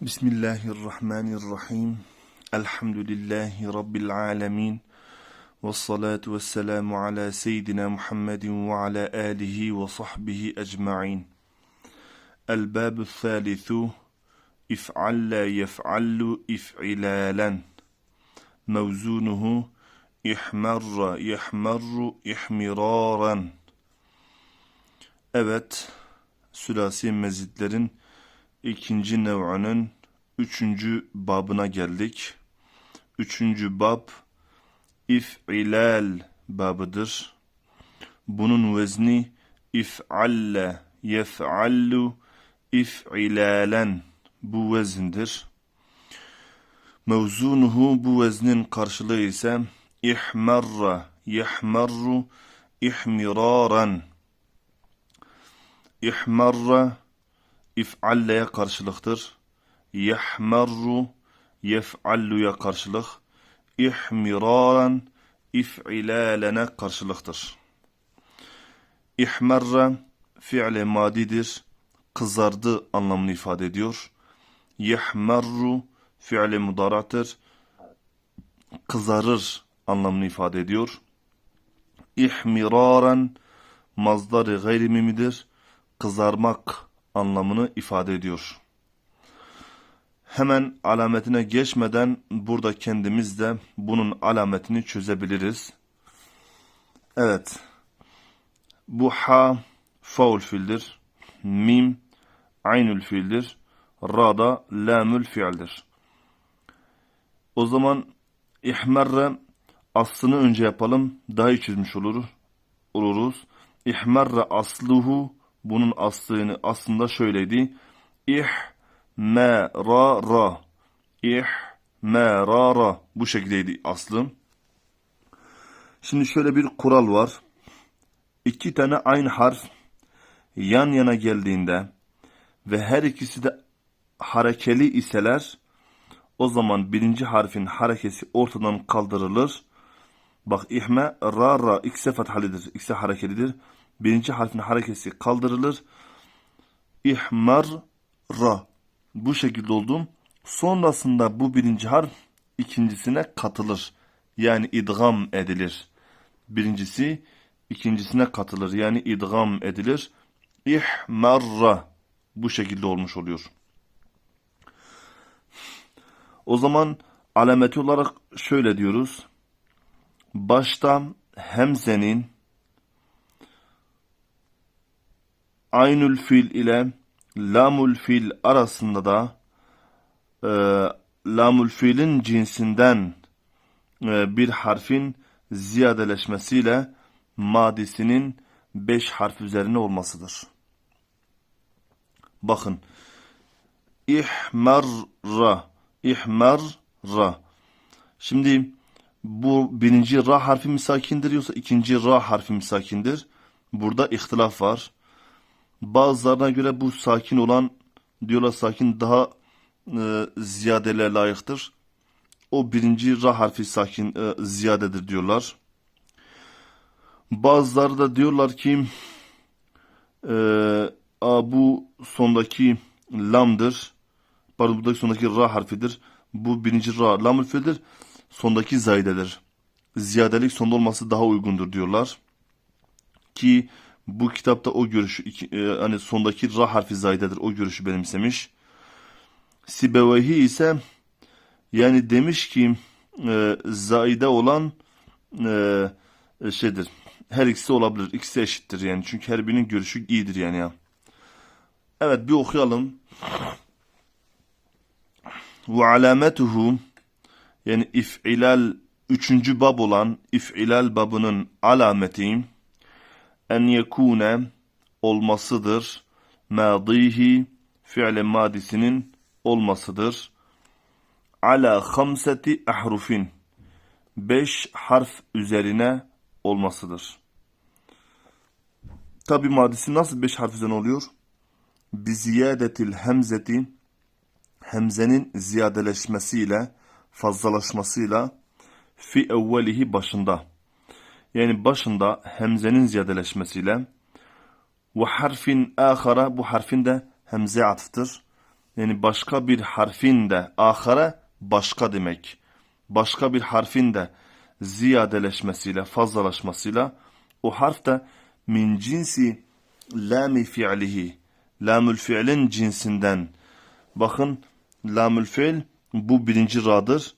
Bismillahirrahmanirrahim. Elhamdülillahi Rabbil alemin. Ve salatu ve selamu ala seyyidina Muhammedin ve ala alihi ve sahbihi ecma'in. El-bâbü thâlithu. İf'alla yef'allu if'ilâlen. Mevzunuhu ihmarra yehmarru ihmirâren. Evet, sülasi mezitlerin ikinci nev'ünün üçüncü babına geldik. Üçüncü bab if'ilal babıdır. Bunun vezni if'alle yef'allu if'ilalen bu vezindir. Mevzunuhu bu veznin karşılığı ise ihmarra yehmarru ihmiraran ihmarra if'alleye karşılıktır. Yehmerru yef'alluya karşılık. İhmiraran if'ilalene karşılıktır. İhmerre fi'le madidir. Kızardı anlamını ifade ediyor. Yehmerru fi'le mudaratır. Kızarır anlamını ifade ediyor. İhmiraran mazdarı gayrimimidir. Kızarmak anlamını ifade ediyor. Hemen alametine geçmeden burada kendimiz de bunun alametini çözebiliriz. Evet. Bu ha faul fiildir. Mim aynül fiildir. Ra da lamül fiildir. O zaman ihmerre aslını önce yapalım. Daha iyi çizmiş oluruz. oluruz. İhmerre asluhu bunun aslını aslında şöyleydi. İh me ra ra. İh me ra ra. Bu şekildeydi aslı. Şimdi şöyle bir kural var. İki tane aynı harf yan yana geldiğinde ve her ikisi de harekeli iseler o zaman birinci harfin harekesi ortadan kaldırılır. Bak ihme ra ra ikisi fethalidir. ikisi harekelidir birinci harfin harekesi kaldırılır. İhmar ra. Bu şekilde oldum. Sonrasında bu birinci harf ikincisine katılır. Yani idgam edilir. Birincisi ikincisine katılır. Yani idgam edilir. İhmarra. Bu şekilde olmuş oluyor. O zaman alameti olarak şöyle diyoruz. Başta hemzenin aynül fil ile lamul fil arasında da e, lamul fiilin cinsinden e, bir harfin ziyadeleşmesiyle madisinin beş harf üzerine olmasıdır. Bakın. İhmarra. İhmarra. Şimdi bu birinci ra harfi misakindir yoksa ikinci ra harfi misakindir. Burada ihtilaf var. Bazılarına göre bu sakin olan diyorlar sakin daha e, ziyadele layıktır. O birinci ra harfi sakin e, ziyadedir diyorlar. Bazıları da diyorlar ki e, a, bu sondaki lamdır. Pardon buradaki sondaki ra harfidir. Bu birinci ra lam harfidir. Sondaki zaydedir. Ziyadelik sonda olması daha uygundur diyorlar. Ki bu kitapta o görüşü e, hani sondaki ra harfi zaydedir o görüşü benimsemiş. Sibevehi ise yani demiş ki e, zaide olan e, şeydir. Her ikisi olabilir. İkisi eşittir yani. Çünkü her birinin görüşü iyidir yani ya. Evet bir okuyalım. Ve alametuhu yani if'ilal üçüncü bab olan if'ilal babının alameti en yekune olmasıdır. Madihi fi'le madisinin olmasıdır. Ala hamseti ahrufin beş harf üzerine olmasıdır. Tabi madisi nasıl beş harf üzerine oluyor? Biziyadetil hemzeti hemzenin ziyadeleşmesiyle fazlalaşmasıyla fi evvelihi başında yani başında hemzenin ziyadeleşmesiyle ve harfin ahara bu harfin de hemze atıftır. Yani başka bir harfin de ahare başka demek. Başka bir harfin de ziyadeleşmesiyle, fazlalaşmasıyla o harf de min cinsi lami fi'lihi. Lamül fi'lin cinsinden. Bakın lamül fi'l bu birinci ra'dır.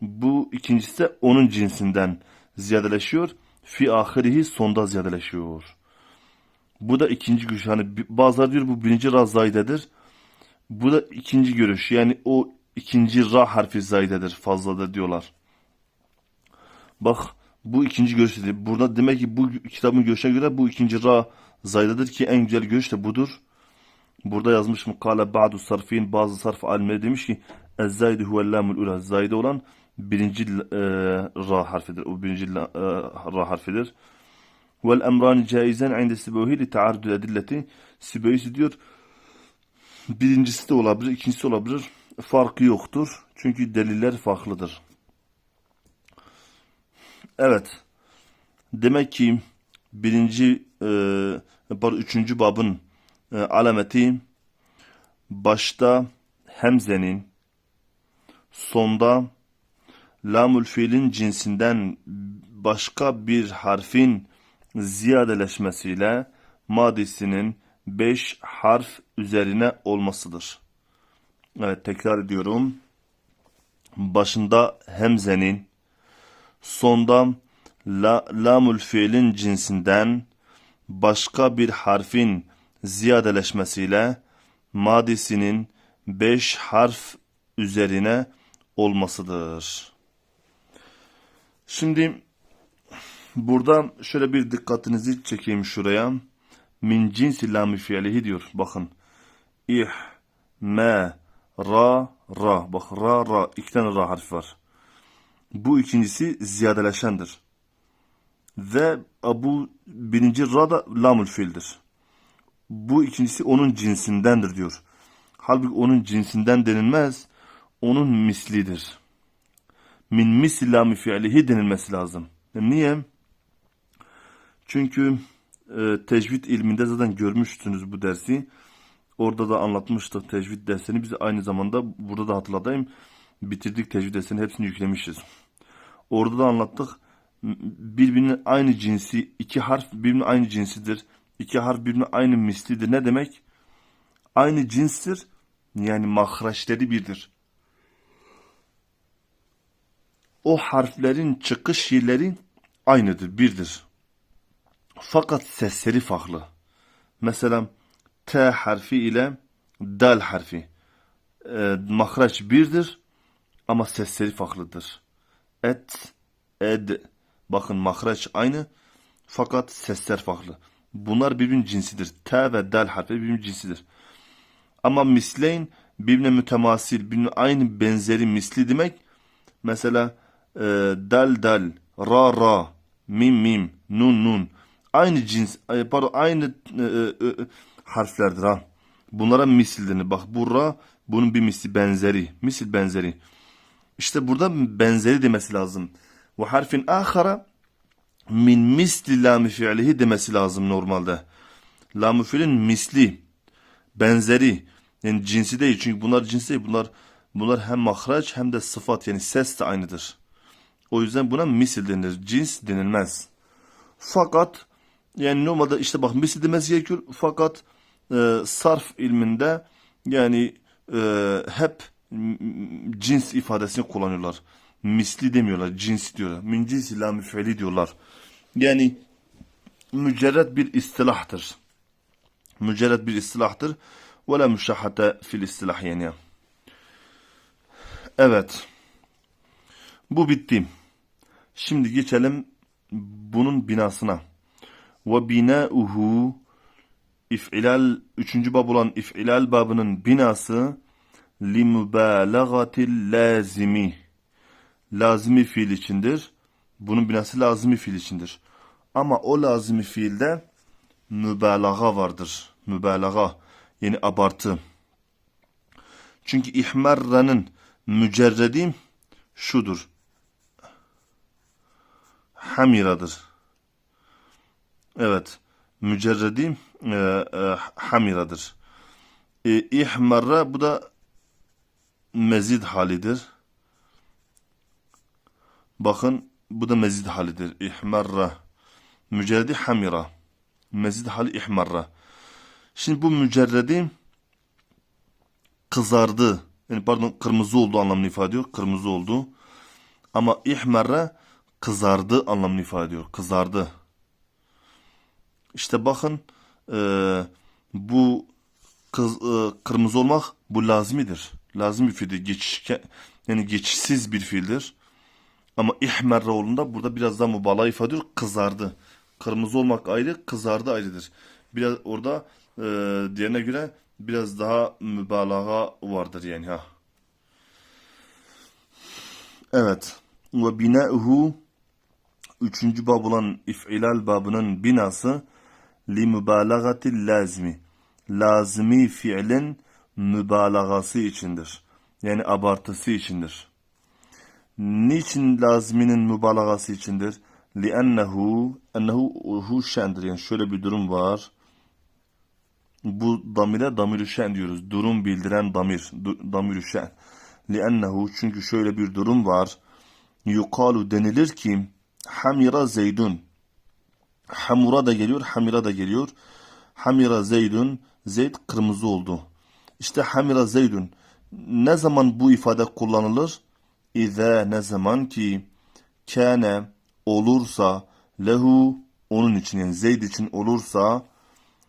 Bu ikincisi de onun cinsinden ziyadeleşiyor. Fi ahirihi sonda ziyadeleşiyor. Bu da ikinci görüş. Hani bazıları diyor bu birinci ra zaydedir. Bu da ikinci görüş. Yani o ikinci ra harfi zaydedir. Fazladır diyorlar. Bak bu ikinci görüş dedi. Burada demek ki bu kitabın görüşüne göre bu ikinci ra zaydedir ki en güzel görüş de budur. Burada yazmış mukale ba'du sarfin bazı sarf alimleri demiş ki Ez-zaydu huvel lamul ula. Zayde olan birinci e, ra harfidir. O birinci e, ra harfidir. Vel emrani caizen inde sibehi li taarrudul edilleti. Sibeysi diyor birincisi de olabilir, ikincisi olabilir. Farkı yoktur. Çünkü deliller farklıdır. Evet. Demek ki birinci e, üçüncü babın e, alameti başta hemzenin sonda lamül fiilin cinsinden başka bir harfin ziyadeleşmesiyle madisinin beş harf üzerine olmasıdır. Evet tekrar ediyorum. Başında hemzenin sonda la, lamül fiilin cinsinden başka bir harfin ziyadeleşmesiyle madisinin beş harf üzerine olmasıdır. Şimdi burada şöyle bir dikkatinizi çekeyim şuraya. Min cinsi lami fiilihi diyor. Bakın. İh, me, ra, ra. Bak ra, ra. İki tane ra harfi var. Bu ikincisi ziyadeleşendir. Ve bu birinci ra da lamül fiildir. Bu ikincisi onun cinsindendir diyor. Halbuki onun cinsinden denilmez. Onun mislidir. Min misli lami fiilihi denilmesi lazım. Niye? Çünkü e, tecvid ilminde zaten görmüştünüz bu dersi. Orada da anlatmıştık tecvid dersini. Biz aynı zamanda burada da hatırlatayım. Bitirdik tecvid dersini hepsini yüklemişiz. Orada da anlattık. Birbirinin aynı cinsi, iki harf birbirinin aynı cinsidir. İki harf birbirinin aynı mislidir. Ne demek? Aynı cinstir. Yani mahreçleri birdir. O harflerin çıkış yerleri aynıdır, birdir. Fakat sesleri farklı. Mesela T harfi ile dal harfi. E, mahreç birdir ama sesleri farklıdır. Et, ed. Bakın mahreç aynı fakat sesler farklı. Bunlar birbirinin cinsidir. T ve dal harfi birbirinin cinsidir. Ama misleyn birbirine mütemasil, birbirine aynı benzeri misli demek. Mesela e, dal dal, ra ra, mim mim, nun nun. Aynı cins, pardon aynı e, e, e, harflerdir ha. Bunlara misil denir. Bak bu bunun bir misli benzeri. Misil benzeri. İşte burada benzeri demesi lazım. Ve harfin ahara min misli lami fiilihi demesi lazım normalde. Lam-ı fiilin misli, benzeri. Yani cinsi değil. Çünkü bunlar cins değil. Bunlar, bunlar hem mahraç hem de sıfat yani ses de aynıdır. O yüzden buna misil denilir. Cins denilmez. Fakat yani normalde işte bak misil demesi gerekiyor. Fakat e, sarf ilminde yani e, hep cins ifadesini kullanıyorlar. Misli demiyorlar. Cins diyorlar. Min cinsi la müfeli diyorlar. Yani mücerred bir istilahtır. Mücerred bir istilahtır. Ve la müşahhate fil istilah yani. Evet. Bu bitti. Şimdi geçelim bunun binasına. Ve binauhu if'ilal üçüncü bab olan if'ilal babının binası li mübalağatil lazimi lazimi fiil içindir. Bunun binası lazimi fiil içindir. Ama o lazimi fiilde mübalağa vardır. Mübalağa yani abartı. Çünkü ihmarranın mücerredi şudur. Hamiradır. Evet. Mücerredi e, e, hamiradır. E, ihmarra bu da mezid halidir. Bakın bu da mezid halidir. İhmarra. Mücerredi hamira. Mezid hali ihmarra. Şimdi bu mücerredi kızardı. Yani pardon kırmızı oldu anlamını ifade ediyor. Kırmızı oldu. Ama ihmarra kızardı anlamını ifade ediyor. Kızardı. İşte bakın e, bu kız, e, kırmızı olmak bu lazimidir. Lazım bir fiildir. Geçişken, yani geçişsiz bir fiildir. Ama ihmerre olduğunda burada biraz daha mübalağa ifade ediyor. Kızardı. Kırmızı olmak ayrı, kızardı ayrıdır. Biraz orada e, diğerine göre biraz daha mübalağa vardır yani ha. Evet. Ve binâhu 3. bab olan if'ilal babının binası li mübalağatil lazmi. Lazmi fiilin mübalağası içindir. Yani abartısı içindir. Niçin lazminin mübalağası içindir? Li لِأَنَّهُ اَنَّهُ hu şendir. Yani şöyle bir durum var. Bu damire damir şen diyoruz. Durum bildiren damir. Du, damir şen. لِأَنَّهُ çünkü şöyle bir durum var. Yukalu denilir ki Hamira Zeydun. Hamura da geliyor, Hamira da geliyor. Hamira Zeydun, Zeyd kırmızı oldu. İşte Hamira Zeydun. Ne zaman bu ifade kullanılır? İze ne zaman ki kâne olursa lehu onun için yani Zeyd için olursa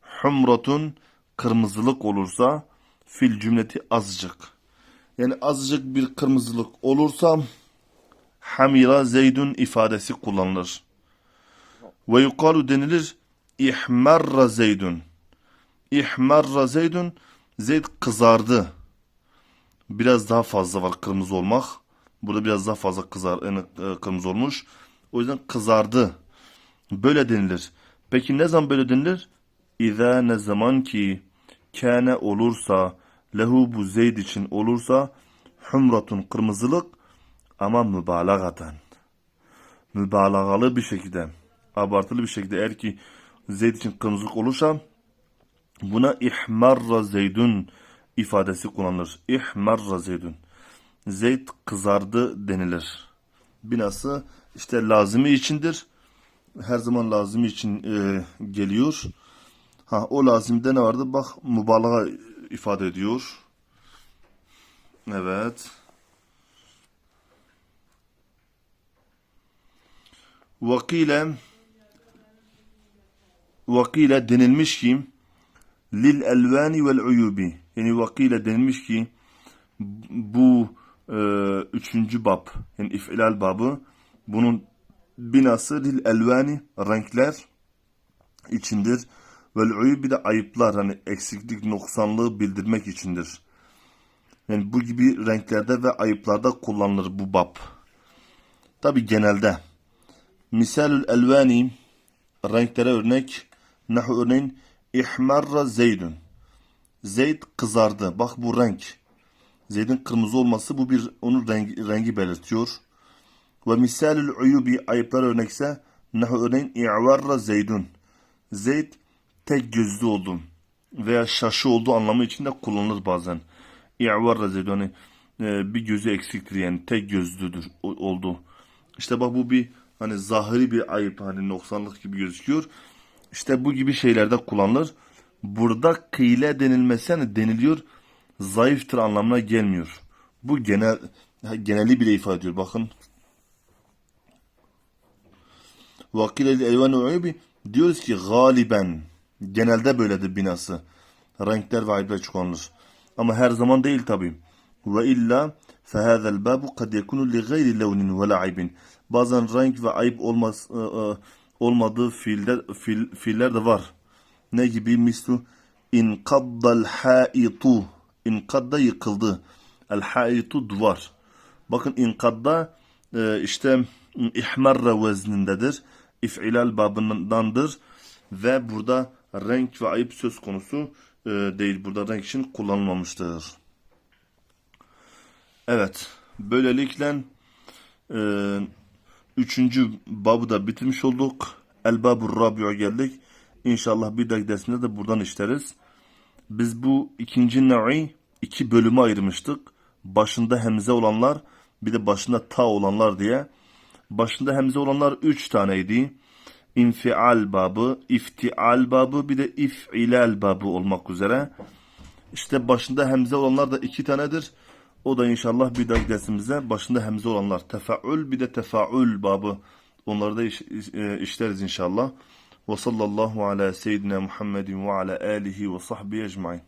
humratun kırmızılık olursa fil cümleti azıcık. Yani azıcık bir kırmızılık olursa hamira zeydun ifadesi kullanılır. Ve yukalu denilir ihmarra zeydun. İhmarra zeydun Zeyd kızardı. Biraz daha fazla var kırmızı olmak. Burada biraz daha fazla kızar, yani, e, kırmızı olmuş. O yüzden kızardı. Böyle denilir. Peki ne zaman böyle denilir? İza ne zaman ki kâne olursa lehu bu Zeyd için olursa humratun kırmızılık ama mübalağaten. Mübalağalı bir şekilde, abartılı bir şekilde eğer ki Zeyd için kırmızılık olursa buna ihmarra zeydun ifadesi kullanılır. İhmarra zeydun. Zeyd kızardı denilir. Binası işte lazimi içindir. Her zaman lazimi için e, geliyor. Ha o lazimde ne vardı? Bak mübalağa ifade ediyor. Evet. Vakile vakile denilmiş ki lil elvani vel uyubi yani vakile denilmiş ki bu e, üçüncü bab yani ifilal babı bunun binası lil elvani renkler içindir vel uyubi de ayıplar hani eksiklik noksanlığı bildirmek içindir. Yani bu gibi renklerde ve ayıplarda kullanılır bu bab. Tabi genelde. Misalül elvani renklere örnek nahu örneğin ihmarra zeydun. Zeyd kızardı. Bak bu renk. Zeyd'in kırmızı olması bu bir onun rengi, rengi belirtiyor. Ve misalül uyubi ayıplar örnekse nahu örneğin i'varra zeydun. Zeyd tek gözlü oldu veya şaşı olduğu anlamı için de kullanılır bazen. İ'varra zeydun e, bir gözü eksiktir yani tek gözlüdür oldu. İşte bak bu bir hani zahiri bir ayıp hani noksanlık gibi gözüküyor. İşte bu gibi şeylerde kullanılır. Burada kıyle denilmesi hani deniliyor zayıftır anlamına gelmiyor. Bu genel geneli bile ifade ediyor. Bakın. Vakile elvanu uyubi diyoruz ki galiben genelde böyledir binası. Renkler ve ayıplar kullanılır. Ama her zaman değil tabii. Ve illa fehazel babu kad yekunu li gayri levnin ve la'ibin. Bazen renk ve ayıp olmaz, e, e, olmadığı fiiller, fiil, fiiller de var. Ne gibi? Mislu inkaddal haitu. İnkadda yıkıldı. El haitu duvar. Bakın inkadda e, işte ihmarra veznindedir. İf'ilal babındandır. Ve burada renk ve ayıp söz konusu e, değil. Burada renk için kullanılmamıştır. Evet. Böylelikle e, üçüncü babı da bitirmiş olduk. El babur geldik. İnşallah bir dahaki dersinde de buradan işleriz. Biz bu ikinci nevi iki bölüme ayırmıştık. Başında hemze olanlar bir de başında ta olanlar diye. Başında hemze olanlar üç taneydi. İnfial babı, iftial babı bir de if'ilal babı olmak üzere. İşte başında hemze olanlar da iki tanedir. O da inşallah bir dahaki dersimize başında hemze olanlar. Tefaül bir de tefaül babı. Onları da iş- e, işleriz inşallah. Ve sallallahu ala seyyidina Muhammedin ve ala alihi ve sahbihi ecmain.